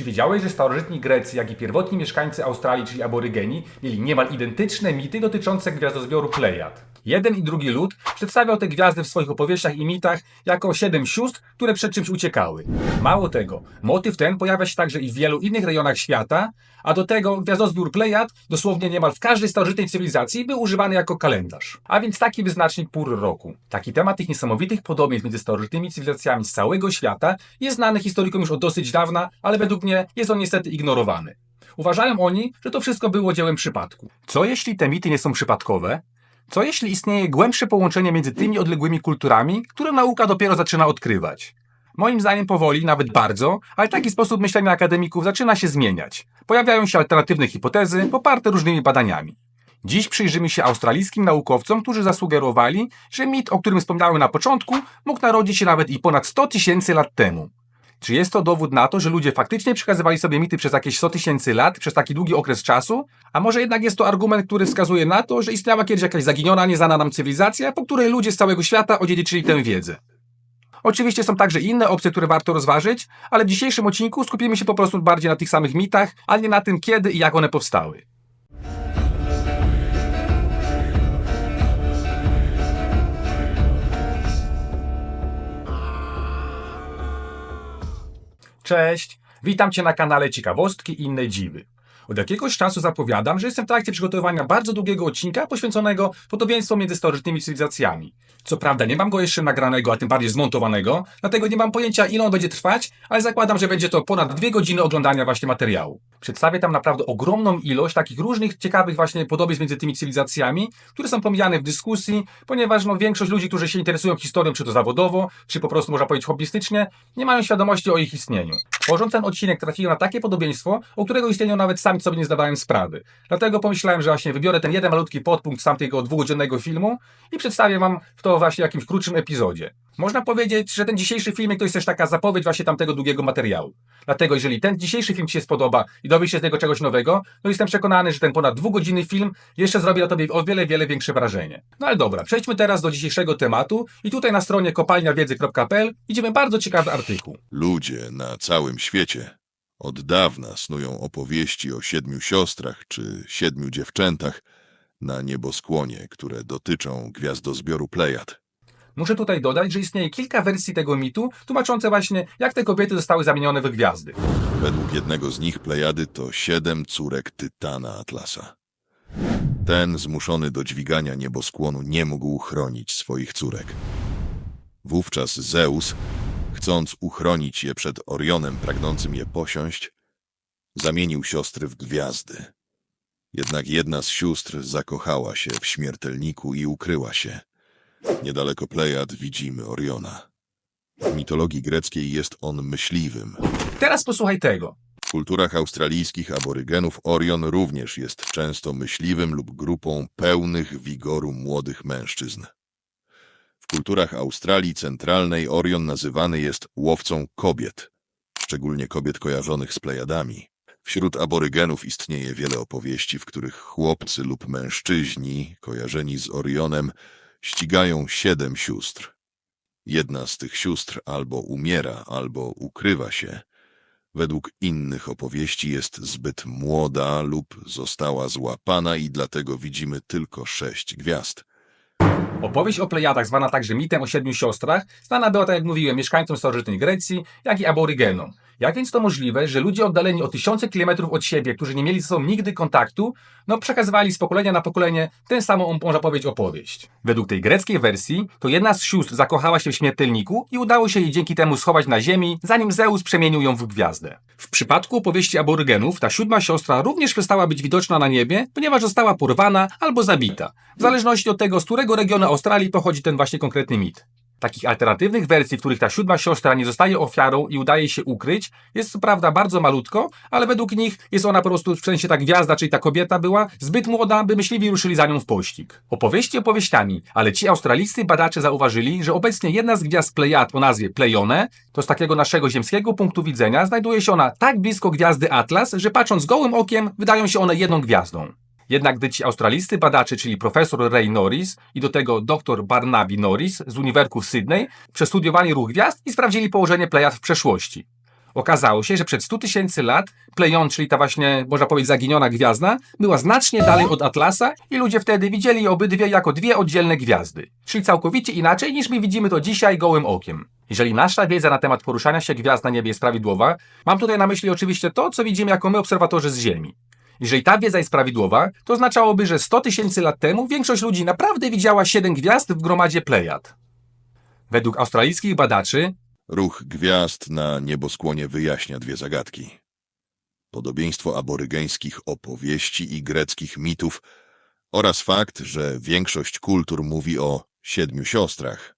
Czy wiedziałeś, że starożytni Grecy, jak i pierwotni mieszkańcy Australii, czyli aborygeni, mieli niemal identyczne mity dotyczące gwiazdozbioru Plejad? Jeden i drugi lud przedstawiał te gwiazdy w swoich opowieściach i mitach jako siedem sióstr, które przed czymś uciekały. Mało tego, motyw ten pojawia się także i w wielu innych rejonach świata, a do tego gwiazdozbiór Plejad dosłownie niemal w każdej starożytnej cywilizacji był używany jako kalendarz. A więc taki wyznacznik pór roku. Taki temat tych niesamowitych podobieństw między starożytnymi cywilizacjami z całego świata jest znany historykom już od dosyć dawna, ale według mnie jest on niestety ignorowany. Uważają oni, że to wszystko było dziełem przypadku. Co jeśli te mity nie są przypadkowe? Co jeśli istnieje głębsze połączenie między tymi odległymi kulturami, które nauka dopiero zaczyna odkrywać? Moim zdaniem powoli, nawet bardzo, ale taki sposób myślenia akademików zaczyna się zmieniać. Pojawiają się alternatywne hipotezy, poparte różnymi badaniami. Dziś przyjrzymy się australijskim naukowcom, którzy zasugerowali, że mit, o którym wspomniałem na początku, mógł narodzić się nawet i ponad 100 tysięcy lat temu. Czy jest to dowód na to, że ludzie faktycznie przekazywali sobie mity przez jakieś 100 tysięcy lat, przez taki długi okres czasu? A może jednak jest to argument, który wskazuje na to, że istniała kiedyś jakaś zaginiona, nieznana nam cywilizacja, po której ludzie z całego świata odziedziczyli tę wiedzę? Oczywiście są także inne opcje, które warto rozważyć, ale w dzisiejszym odcinku skupimy się po prostu bardziej na tych samych mitach, a nie na tym, kiedy i jak one powstały. Cześć, witam Cię na kanale Ciekawostki i inne dziwy. Od jakiegoś czasu zapowiadam, że jestem w trakcie przygotowania bardzo długiego odcinka poświęconego podobieństwom między starożytnymi cywilizacjami. Co prawda nie mam go jeszcze nagranego, a tym bardziej zmontowanego, dlatego nie mam pojęcia ile on będzie trwać, ale zakładam, że będzie to ponad dwie godziny oglądania właśnie materiału. Przedstawię tam naprawdę ogromną ilość takich różnych ciekawych właśnie podobieństw między tymi cywilizacjami, które są pomijane w dyskusji, ponieważ no, większość ludzi, którzy się interesują historią, czy to zawodowo, czy po prostu można powiedzieć hobbystycznie, nie mają świadomości o ich istnieniu. Tworząc ten odcinek trafiłem na takie podobieństwo, o którego istnieniu nawet sam sobie nie zdawałem sprawy. Dlatego pomyślałem, że właśnie wybiorę ten jeden malutki podpunkt z tamtego dwugodzinnego filmu i przedstawię Wam to właśnie w jakimś krótszym epizodzie. Można powiedzieć, że ten dzisiejszy filmik to jest też taka zapowiedź właśnie tamtego długiego materiału. Dlatego jeżeli ten dzisiejszy film Ci się spodoba i dowiesz się z niego czegoś nowego, no jestem przekonany, że ten ponad dwugodzinny film jeszcze zrobi na Tobie o wiele, wiele większe wrażenie. No ale dobra, przejdźmy teraz do dzisiejszego tematu i tutaj na stronie kopalniawiedzy.pl idziemy bardzo ciekawy artykuł. Ludzie na całym świecie od dawna snują opowieści o siedmiu siostrach czy siedmiu dziewczętach na nieboskłonie, które dotyczą gwiazdozbioru Plejad. Muszę tutaj dodać, że istnieje kilka wersji tego mitu, tłumaczące właśnie, jak te kobiety zostały zamienione w gwiazdy. Według jednego z nich Plejady to siedem córek Tytana Atlasa. Ten, zmuszony do dźwigania nieboskłonu, nie mógł chronić swoich córek. Wówczas Zeus, chcąc uchronić je przed Orionem pragnącym je posiąść, zamienił siostry w gwiazdy. Jednak jedna z sióstr zakochała się w śmiertelniku i ukryła się. Niedaleko Plejad widzimy Oriona. W mitologii greckiej jest on myśliwym. Teraz posłuchaj tego. W kulturach australijskich aborygenów Orion również jest często myśliwym lub grupą pełnych wigoru młodych mężczyzn. W kulturach Australii Centralnej Orion nazywany jest łowcą kobiet, szczególnie kobiet kojarzonych z Plejadami. Wśród aborygenów istnieje wiele opowieści, w których chłopcy lub mężczyźni kojarzeni z Orionem ścigają siedem sióstr. Jedna z tych sióstr albo umiera, albo ukrywa się. Według innych opowieści jest zbyt młoda lub została złapana i dlatego widzimy tylko sześć gwiazd. Opowieść o Plejadach, zwana także mitem o siedmiu siostrach, znana była, tak jak mówiłem, mieszkańcom starożytnej Grecji, jak i aborygenom. Jak więc to możliwe, że ludzie oddaleni o tysiące kilometrów od siebie, którzy nie mieli ze sobą nigdy kontaktu, no przekazywali z pokolenia na pokolenie tę samą, można powiedzieć, opowieść? Według tej greckiej wersji, to jedna z sióstr zakochała się w śmiertelniku i udało się jej dzięki temu schować na ziemi, zanim Zeus przemienił ją w gwiazdę. W przypadku opowieści aborygenów, ta siódma siostra również przestała być widoczna na niebie, ponieważ została porwana albo zabita, w zależności od tego, z którego regionu Australii pochodzi ten właśnie konkretny mit. Takich alternatywnych wersji, w których ta siódma siostra nie zostaje ofiarą i udaje się ukryć, jest co prawda bardzo malutko, ale według nich jest ona po prostu, w sensie ta gwiazda, czyli ta kobieta była zbyt młoda, by myśliwi ruszyli za nią w pościg. Opowieści opowieściami, ale ci australijscy badacze zauważyli, że obecnie jedna z gwiazd Plejad o nazwie Plejone, to z takiego naszego ziemskiego punktu widzenia, znajduje się ona tak blisko gwiazdy Atlas, że patrząc gołym okiem, wydają się one jedną gwiazdą. Jednak gdy ci australijscy badacze, czyli profesor Ray Norris i do tego dr Barnaby Norris z Uniwersytetu w Sydney, przestudiowali ruch gwiazd i sprawdzili położenie Plejad w przeszłości. Okazało się, że przed 100 tysięcy lat Pleion, czyli ta właśnie, można powiedzieć, zaginiona gwiazda, była znacznie dalej od Atlasa i ludzie wtedy widzieli obydwie jako dwie oddzielne gwiazdy. Czyli całkowicie inaczej niż my widzimy to dzisiaj gołym okiem. Jeżeli nasza wiedza na temat poruszania się gwiazd na niebie jest prawidłowa, mam tutaj na myśli oczywiście to, co widzimy jako my obserwatorzy z Ziemi. Jeżeli ta wiedza jest prawidłowa, to oznaczałoby, że 100 tysięcy lat temu większość ludzi naprawdę widziała 7 gwiazd w gromadzie Plejad. Według australijskich badaczy Ruch gwiazd na nieboskłonie wyjaśnia dwie zagadki. Podobieństwo aborygeńskich opowieści i greckich mitów oraz fakt, że większość kultur mówi o siedmiu siostrach,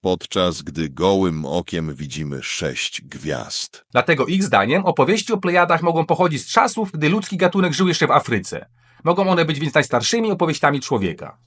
podczas gdy gołym okiem widzimy sześć gwiazd. Dlatego ich zdaniem opowieści o Plejadach mogą pochodzić z czasów, gdy ludzki gatunek żył jeszcze w Afryce. Mogą one być więc najstarszymi opowieściami człowieka.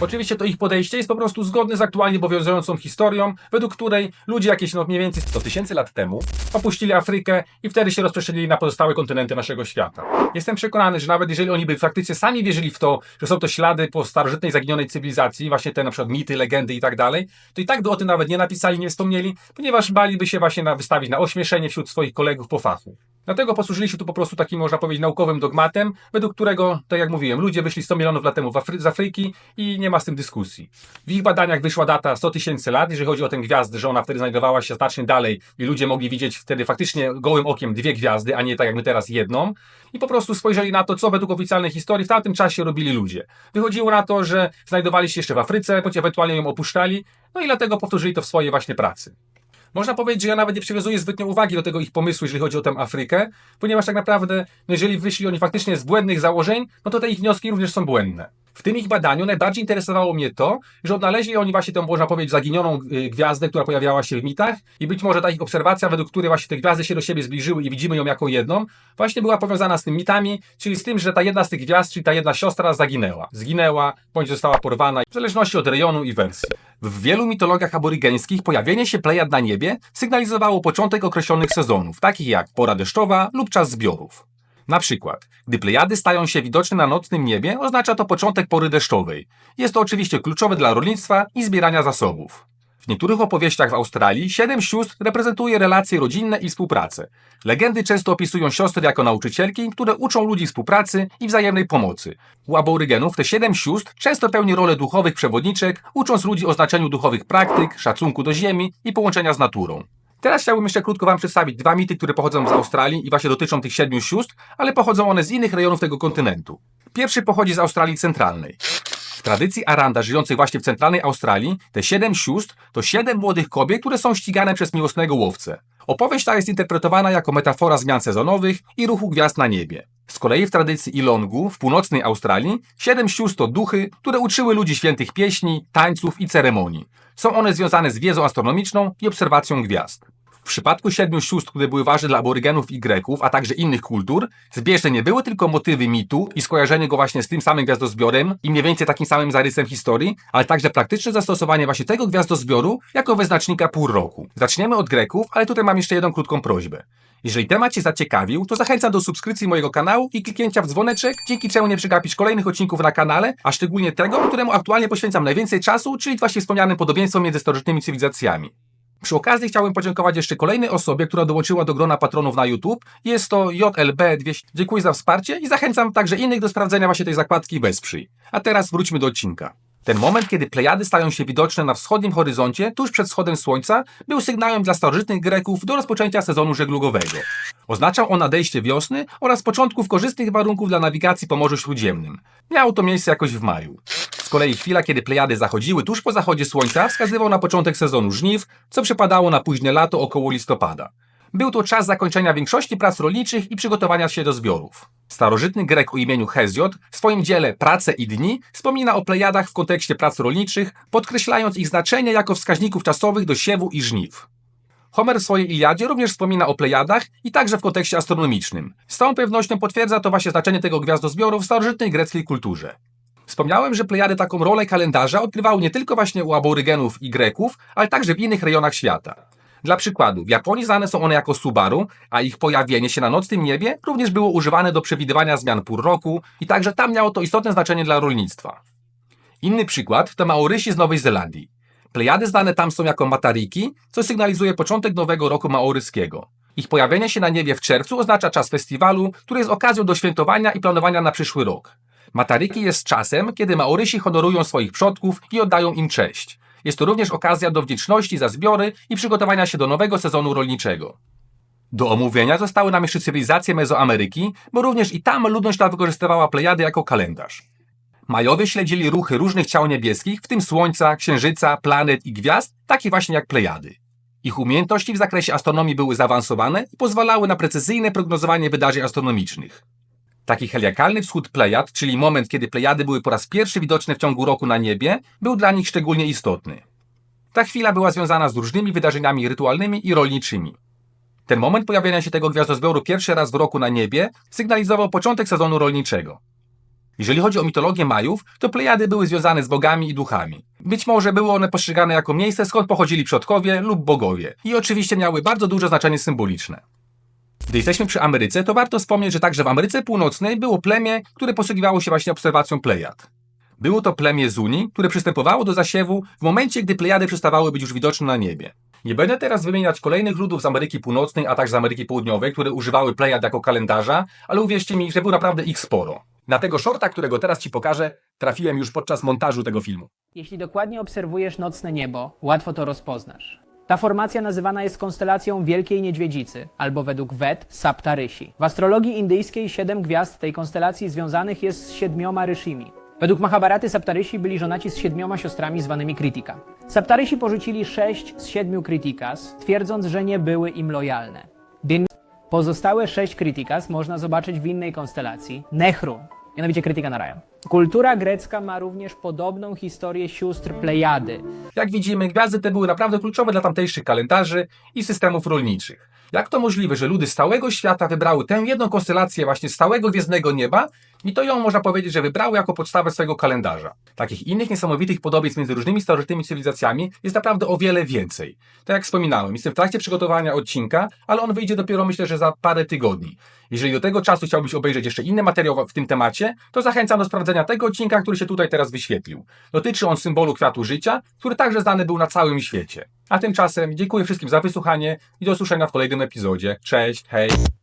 Oczywiście to ich podejście jest po prostu zgodne z aktualnie obowiązującą historią, według której ludzie jakieś no mniej więcej 100 tysięcy lat temu opuścili Afrykę i wtedy się rozprzestrzeniili na pozostałe kontynenty naszego świata. Jestem przekonany, że nawet jeżeli oni by faktycznie sami wierzyli w to, że są to ślady po starożytnej zaginionej cywilizacji, właśnie te na przykład mity, legendy i tak dalej, to i tak by o tym nawet nie napisali, nie wspomnieli, ponieważ baliby się właśnie na, wystawić na ośmieszenie wśród swoich kolegów po fachu. Dlatego posłużyli się tu po prostu takim, można powiedzieć, naukowym dogmatem, według którego, tak jak mówiłem, ludzie wyszli 100 milionów lat temu Afry- z Afryki i nie ma z tym dyskusji. W ich badaniach wyszła data 100 tysięcy lat, jeżeli chodzi o tę gwiazdę, że ona wtedy znajdowała się znacznie dalej i ludzie mogli widzieć wtedy faktycznie gołym okiem dwie gwiazdy, a nie tak jak my teraz jedną. I po prostu spojrzeli na to, co według oficjalnej historii w tamtym czasie robili ludzie. Wychodziło na to, że znajdowali się jeszcze w Afryce, bądź ewentualnie ją opuszczali, no i dlatego powtórzyli to w swojej właśnie pracy. Można powiedzieć, że ja nawet nie przywiązuję zbytnio uwagi do tego ich pomysłu, jeżeli chodzi o tę Afrykę, ponieważ tak naprawdę, no jeżeli wyszli oni faktycznie z błędnych założeń, no to te ich wnioski również są błędne. W tym ich badaniu najbardziej interesowało mnie to, że odnaleźli oni właśnie tę, można powiedzieć, zaginioną y, gwiazdę, która pojawiała się w mitach i być może ta ich obserwacja, według której właśnie te gwiazdy się do siebie zbliżyły i widzimy ją jako jedną, właśnie była powiązana z tym mitami, czyli z tym, że ta jedna z tych gwiazd, czyli ta jedna siostra zaginęła. Zginęła, bądź została porwana, w zależności od rejonu i wersji. W wielu mitologiach aborygeńskich pojawienie się plejad na niebie sygnalizowało początek określonych sezonów, takich jak pora deszczowa lub czas zbiorów. Na przykład, gdy plejady stają się widoczne na nocnym niebie, oznacza to początek pory deszczowej. Jest to oczywiście kluczowe dla rolnictwa i zbierania zasobów. W niektórych opowieściach w Australii siedem sióstr reprezentuje relacje rodzinne i współpracę. Legendy często opisują siostry jako nauczycielki, które uczą ludzi współpracy i wzajemnej pomocy. U aborygenów te siedem sióstr często pełni rolę duchowych przewodniczek, ucząc ludzi o znaczeniu duchowych praktyk, szacunku do ziemi i połączenia z naturą. Teraz chciałbym jeszcze krótko Wam przedstawić dwa mity, które pochodzą z Australii i właśnie dotyczą tych siedmiu sióstr, ale pochodzą one z innych rejonów tego kontynentu. Pierwszy pochodzi z Australii Centralnej. W tradycji Aranda, żyjącej właśnie w centralnej Australii, te siedem sióstr to siedem młodych kobiet, które są ścigane przez miłosnego łowcę. Opowieść ta jest interpretowana jako metafora zmian sezonowych i ruchu gwiazd na niebie. Z kolei w tradycji Ilongu, w północnej Australii, siedem sióstr to duchy, które uczyły ludzi świętych pieśni, tańców i ceremonii. Są one związane z wiedzą astronomiczną i obserwacją gwiazd. W przypadku siedmiu sióstr, które były ważne dla aborygenów i Greków, a także innych kultur, zbieżne nie były tylko motywy mitu i skojarzenie go właśnie z tym samym gwiazdozbiorem i mniej więcej takim samym zarysem historii, ale także praktyczne zastosowanie właśnie tego gwiazdozbioru jako wyznacznika pół roku. Zaczniemy od Greków, ale tutaj mam jeszcze jedną krótką prośbę. Jeżeli temat Cię zaciekawił, to zachęcam do subskrypcji mojego kanału i kliknięcia w dzwoneczek, dzięki czemu nie przegapisz kolejnych odcinków na kanale, a szczególnie tego, któremu aktualnie poświęcam najwięcej czasu, czyli właśnie wspomnianym podobieństwom między starożytnymi cywilizacjami. Przy okazji chciałbym podziękować jeszcze kolejnej osobie, która dołączyła do grona patronów na YouTube. Jest to JLB200. Dziękuję za wsparcie i zachęcam także innych do sprawdzenia właśnie tej zakładki Wesprzyj. A teraz wróćmy do odcinka. Ten moment, kiedy plejady stają się widoczne na wschodnim horyzoncie, tuż przed wschodem słońca, był sygnałem dla starożytnych Greków do rozpoczęcia sezonu żeglugowego. Oznaczał on nadejście wiosny oraz początków korzystnych warunków dla nawigacji po Morzu Śródziemnym. Miało to miejsce jakoś w maju. Z kolei chwila, kiedy plejady zachodziły tuż po zachodzie słońca, wskazywał na początek sezonu żniw, co przypadało na późne lato około listopada. Był to czas zakończenia większości prac rolniczych i przygotowania się do zbiorów. Starożytny Grek o imieniu Hezjot w swoim dziele Prace i dni wspomina o plejadach w kontekście prac rolniczych, podkreślając ich znaczenie jako wskaźników czasowych do siewu i żniw. Homer w swojej Iliadzie również wspomina o plejadach i także w kontekście astronomicznym. Z całą pewnością potwierdza to właśnie znaczenie tego gwiazdozbioru w starożytnej greckiej kulturze. Wspomniałem, że plejady taką rolę kalendarza odgrywały nie tylko właśnie u aborygenów i Greków, ale także w innych rejonach świata. Dla przykładu, w Japonii znane są one jako Subaru, a ich pojawienie się na nocnym niebie również było używane do przewidywania zmian pór roku i także tam miało to istotne znaczenie dla rolnictwa. Inny przykład to Maorysi z Nowej Zelandii. Plejady znane tam są jako Matariki, co sygnalizuje początek nowego roku maoryskiego. Ich pojawienie się na niebie w czerwcu oznacza czas festiwalu, który jest okazją do świętowania i planowania na przyszły rok. Mataryki jest czasem, kiedy Maorysi honorują swoich przodków i oddają im cześć. Jest to również okazja do wdzięczności za zbiory i przygotowania się do nowego sezonu rolniczego. Do omówienia zostały nam jeszcze cywilizacje Mezoameryki, bo również i tam ludność ta wykorzystywała Plejady jako kalendarz. Majowie śledzili ruchy różnych ciał niebieskich, w tym Słońca, Księżyca, planet i gwiazd, takie właśnie jak Plejady. Ich umiejętności w zakresie astronomii były zaawansowane i pozwalały na precyzyjne prognozowanie wydarzeń astronomicznych. Taki heliakalny wschód Plejad, czyli moment, kiedy Plejady były po raz pierwszy widoczne w ciągu roku na niebie, był dla nich szczególnie istotny. Ta chwila była związana z różnymi wydarzeniami rytualnymi i rolniczymi. Ten moment pojawienia się tego gwiazdozbioru pierwszy raz w roku na niebie sygnalizował początek sezonu rolniczego. Jeżeli chodzi o mitologię Majów, to Plejady były związane z bogami i duchami. Być może były one postrzegane jako miejsce, skąd pochodzili przodkowie lub bogowie. I oczywiście miały bardzo duże znaczenie symboliczne. Gdy jesteśmy przy Ameryce, to warto wspomnieć, że także w Ameryce Północnej było plemię, które posługiwało się właśnie obserwacją Plejad. Było to plemię Zuni, które przystępowało do zasiewu w momencie, gdy Plejady przestawały być już widoczne na niebie. Nie będę teraz wymieniać kolejnych ludów z Ameryki Północnej, a także z Ameryki Południowej, które używały Plejad jako kalendarza, ale uwierzcie mi, że było naprawdę ich sporo. Na tego shorta, którego teraz Ci pokażę, trafiłem już podczas montażu tego filmu. Jeśli dokładnie obserwujesz nocne niebo, łatwo to rozpoznasz. Ta formacja nazywana jest konstelacją Wielkiej Niedźwiedzicy, albo według Ved Sapta Ryshi. W astrologii indyjskiej siedem gwiazd tej konstelacji związanych jest z siedmioma Ryshimi. Według Mahabharaty Saptarysi byli żonaci z siedmioma siostrami zwanymi Kritika. Saptarysi porzucili sześć z siedmiu Kritikas, twierdząc, że nie były im lojalne. Pozostałe sześć Kritikas można zobaczyć w innej konstelacji, Nehru, mianowicie Kritika Narayan. Kultura grecka ma również podobną historię sióstr Plejady, Jak widzimy, gwiazdy te były naprawdę kluczowe dla tamtejszych kalendarzy i systemów rolniczych. Jak to możliwe, że ludy całego świata wybrały tę jedną konstelację właśnie z całego gwiezdnego nieba i to ją można powiedzieć, że wybrały jako podstawę swojego kalendarza. Takich innych niesamowitych podobieństw między różnymi starożytnymi cywilizacjami jest naprawdę o wiele więcej. Tak jak wspominałem, jestem w trakcie przygotowania odcinka, ale on wyjdzie dopiero myślę, że za parę tygodni. Jeżeli do tego czasu chciałbyś obejrzeć jeszcze inny materiał w tym temacie, to zachęcam do sprawdzenia tego odcinka, który się tutaj teraz wyświetlił. Dotyczy on symbolu kwiatu życia, który także znany był na całym świecie. A tymczasem dziękuję wszystkim za wysłuchanie i do usłyszenia w kolejnym epizodzie. Cześć, hej!